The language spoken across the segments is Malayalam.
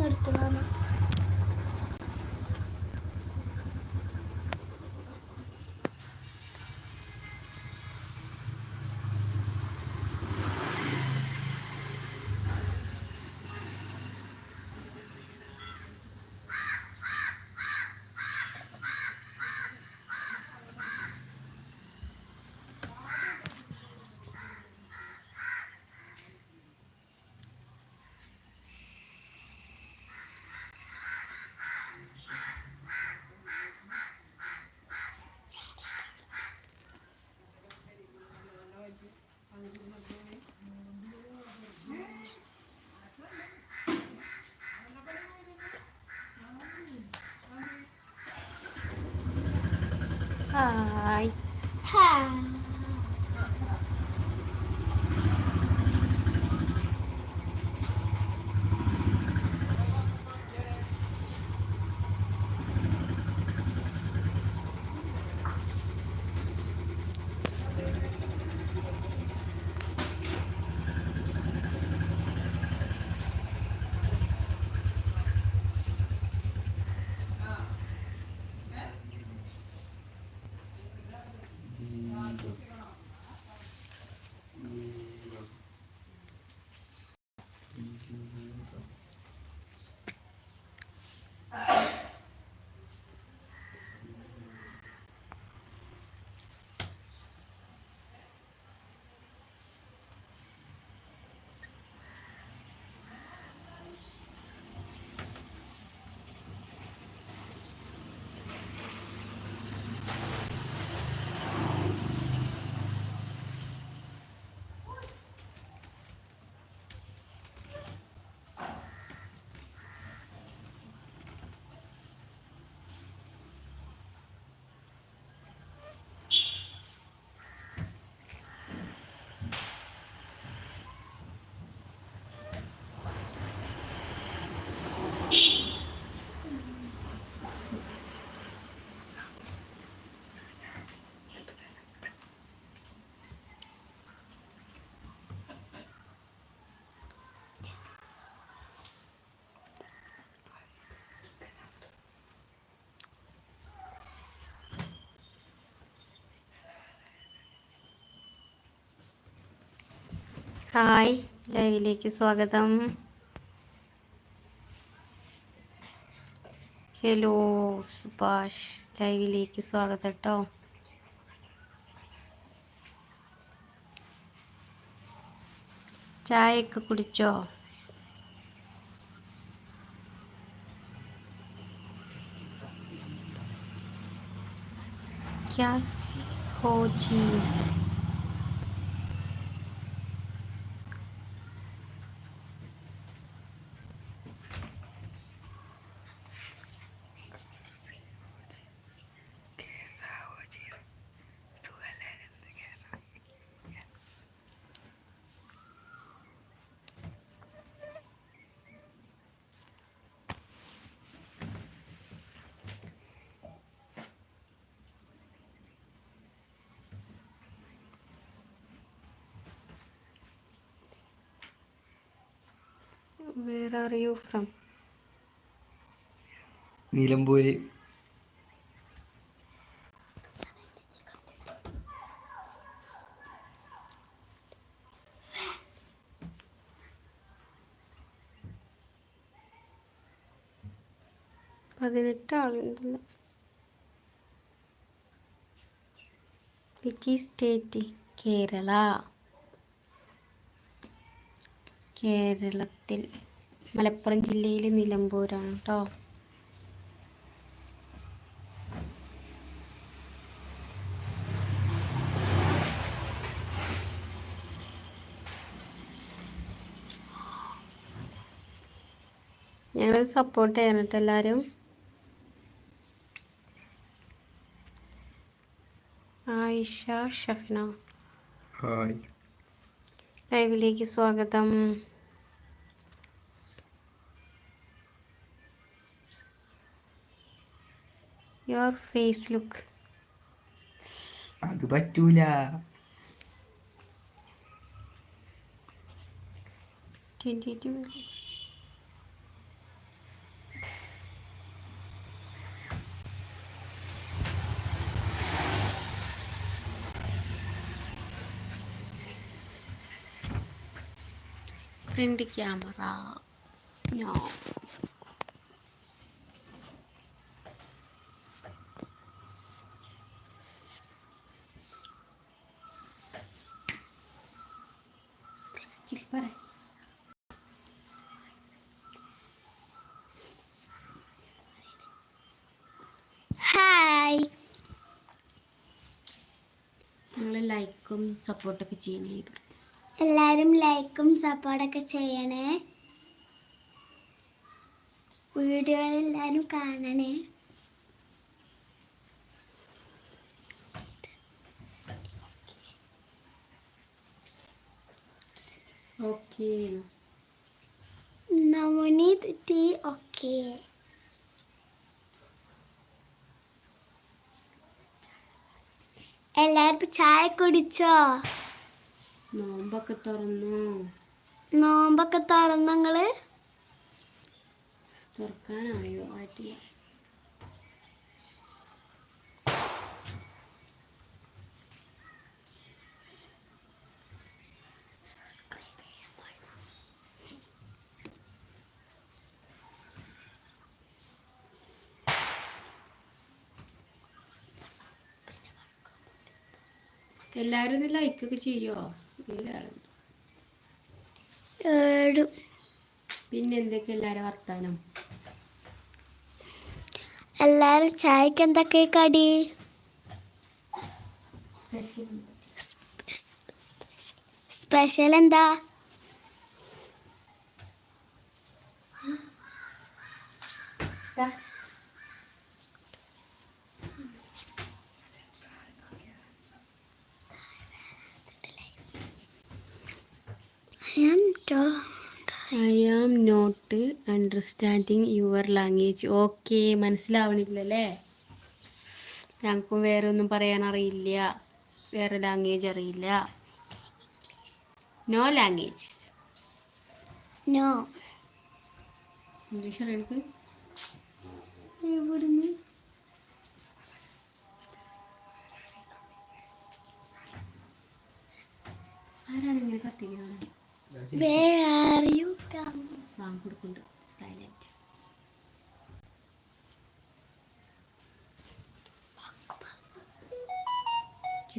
നിർത്തുകയാണ് ഹായ് ഹായ് ഹായ് ലൈവിലേക്ക് സ്വാഗതം. ഹലോ സുഭാഷ് ലൈവിലേക്ക് സ്വാഗതം കേട്ടോ ചായയൊക്കെ കുടിച്ചോ? ക്യാസ് ഹോജി Where are you from? Nilambur. പതിനെട്ട് ആളുണ്ടല്ലോ. Which state Kerala. കേരളത്തിൽ. മലപ്പുറം ജില്ലയിൽ നിലമ്പൂരാണ് കേട്ടോ ഞങ്ങൾ സപ്പോർട്ട് ചെയ്യണം കേട്ടോ എല്ലാവരും ആയിഷ ഷഹ്ന. ലൈവിലേക്ക് സ്വാഗതം. യുവർ ഫേസ് ലുക്ക് അത് പറ്റൂല. ഫ്രണ്ട് ക്യാമറ ഞാൻ പറ. ഹായ് നിങ്ങൾ ലൈക്കും സപ്പോർട്ടൊക്കെ ചെയ്യണേ എല്ലാവരും ലൈക്കും സപ്പോർട്ടൊക്കെ ചെയ്യണേ. വീഡിയോ എല്ലാവരും കാണണേ. Okay need tea Okay. എല്ലാവർക്കും ചായ കുടിച്ചോ? നോമ്പൊക്കെ തുറന്നു? നോമ്പൊക്കെ തുറന്നങ്ങൾ തുറക്കാനായോ? ആയിട്ടില്ല. എല്ലാവരും ഒന്ന് ലൈക്കൊക്കെ ചെയ്യോ? ഏഴു പിന്നെ എന്തൊക്കെ എല്ലാവരും വർത്താനം? എല്ലാരും ചായക്ക് എന്തൊക്കെ കടി? സ്പെഷ്യൽ എന്താ? I am not understanding your language okay മനസ്സിലാവണില്ലല്ലേ? ഞങ്ങൾക്കും വേറെ ഒന്നും പറയാൻ അറിയില്ല. വേറെ ലാംഗ്വേജ് അറിയില്ല. നോ ലാംഗ്വേജ് നോ ഇംഗ്ലീഷ് അറിയാം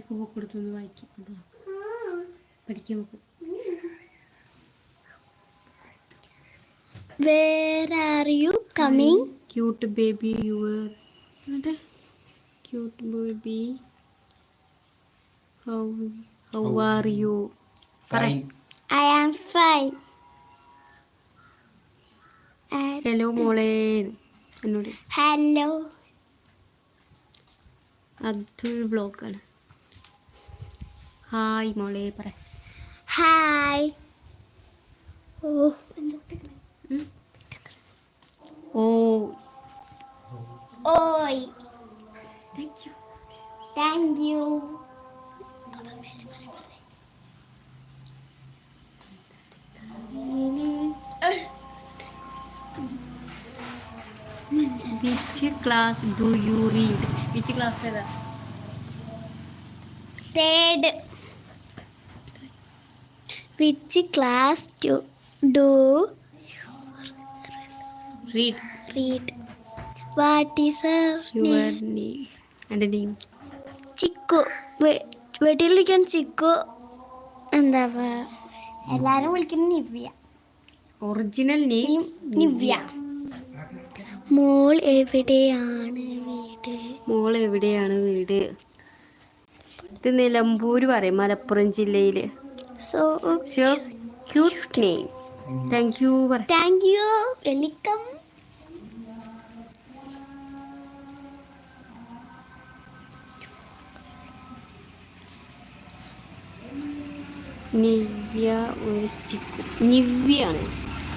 ചിക്കു ബുക്ക് കൊടുത്തൊന്ന് വായിക്കും. കേട്ടോ പഠിക്കാൻ book Where are you coming? Cute baby your cute baby how how are you I am am fine. Hello മോളെ. എന്നോട്. Hello. അബ്ദുൾ ബ്ലോഗാണ് ഹായ് മോളെ പറ Hi. Oh. ഓ Oi. Thank you Thank you. Which class do you read which class ഏതാ Red. Which class do, do read read what is your? Name എന്റെ നെയിം ചിക്കു വീട്ടിലിരിക്കാൻ ചിക്കു എന്താ എല്ലാവരും വിളിക്കുന്നത് നിവ്യ. Original name Nivya. മോൾ എവിടെയാണ് വീട്? മോൾ എവിടെയാണ് വീട്? ഇത് നിലമ്പൂർ പറയും മലപ്പുറം ജില്ലയിൽ so so cute name thank you thank you welcome Nivya ഒരു stick നിവ്യാണ്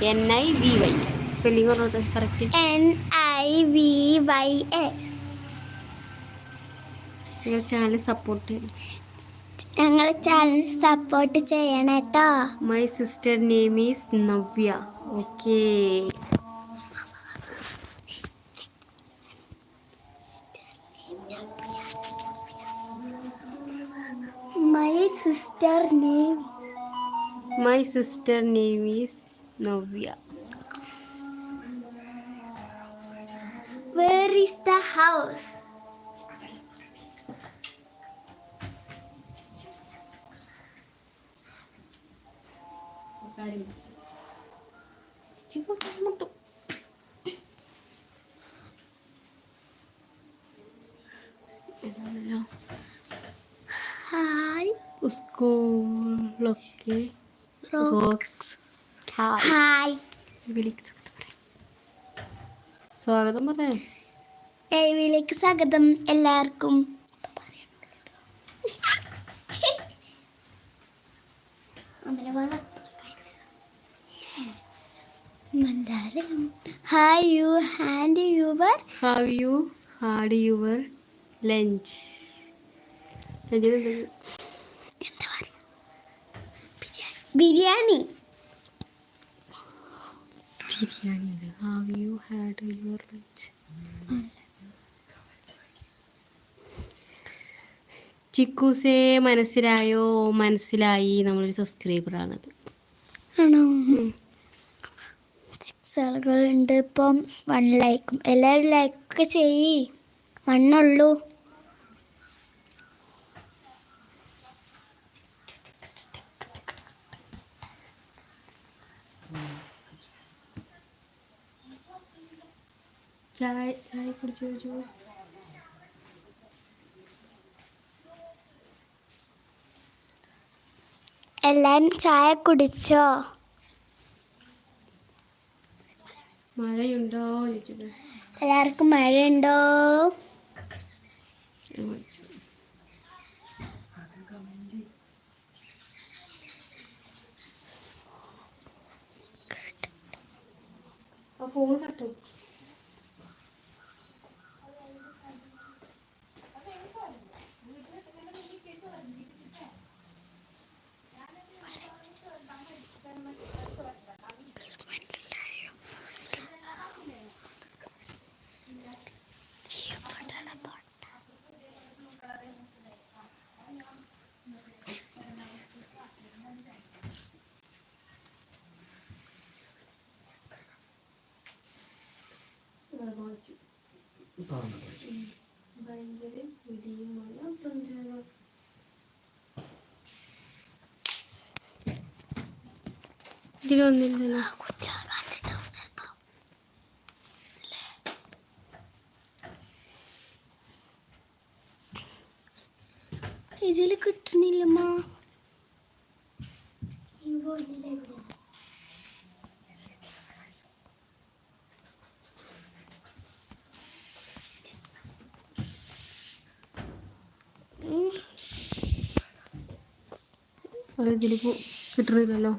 N I V Y spelling പറഞ്ഞത് correct N I V Y A നിങ്ങൾ ചാനൽ സപ്പോർട്ട് ഞങ്ങൾ ചാനൽ സപ്പോർട്ട് ചെയ്യണം കേട്ടോ. My sister name is Navya okay my sister name my sister name is Navya where is the house hi സ്കൂളൊക്കെ റോക്സ് ഹായ് സ്വാഗതം പറയാം സ്വാഗതം സ്വാഗതം എല്ലാവർക്കും hi you hand your have you had your lunch പറയുക biryani. Biryani have you had your lunch ചിക്കൂസേ മനസ്സിലായോ? മനസ്സിലായി. നമ്മളൊരു സബ്സ്ക്രൈബറാണത് ആണോ? സിക്സ് ആളുകളുണ്ട്. ഇപ്പം വൺ ലൈക്കും എല്ലാവരും ലൈക്ക് ചെയ്യ്. വണ്ണുള്ളൂ ചായ ചായ കുടിച്ചു എല്ലാവരും ചായ കുടിച്ചോ? മഴയുണ്ടോ എല്ലാവർക്കും മഴയുണ്ടോ? Phone cut Anladım. Ben de gideyim ona döndürüyorum. Dil önlerine. Kutlar ben de tavsiye yapalım. Ezeli kırtın ilma. İmbo ilma. ഇതിൽ കിട്ടണില്ലല്ലോ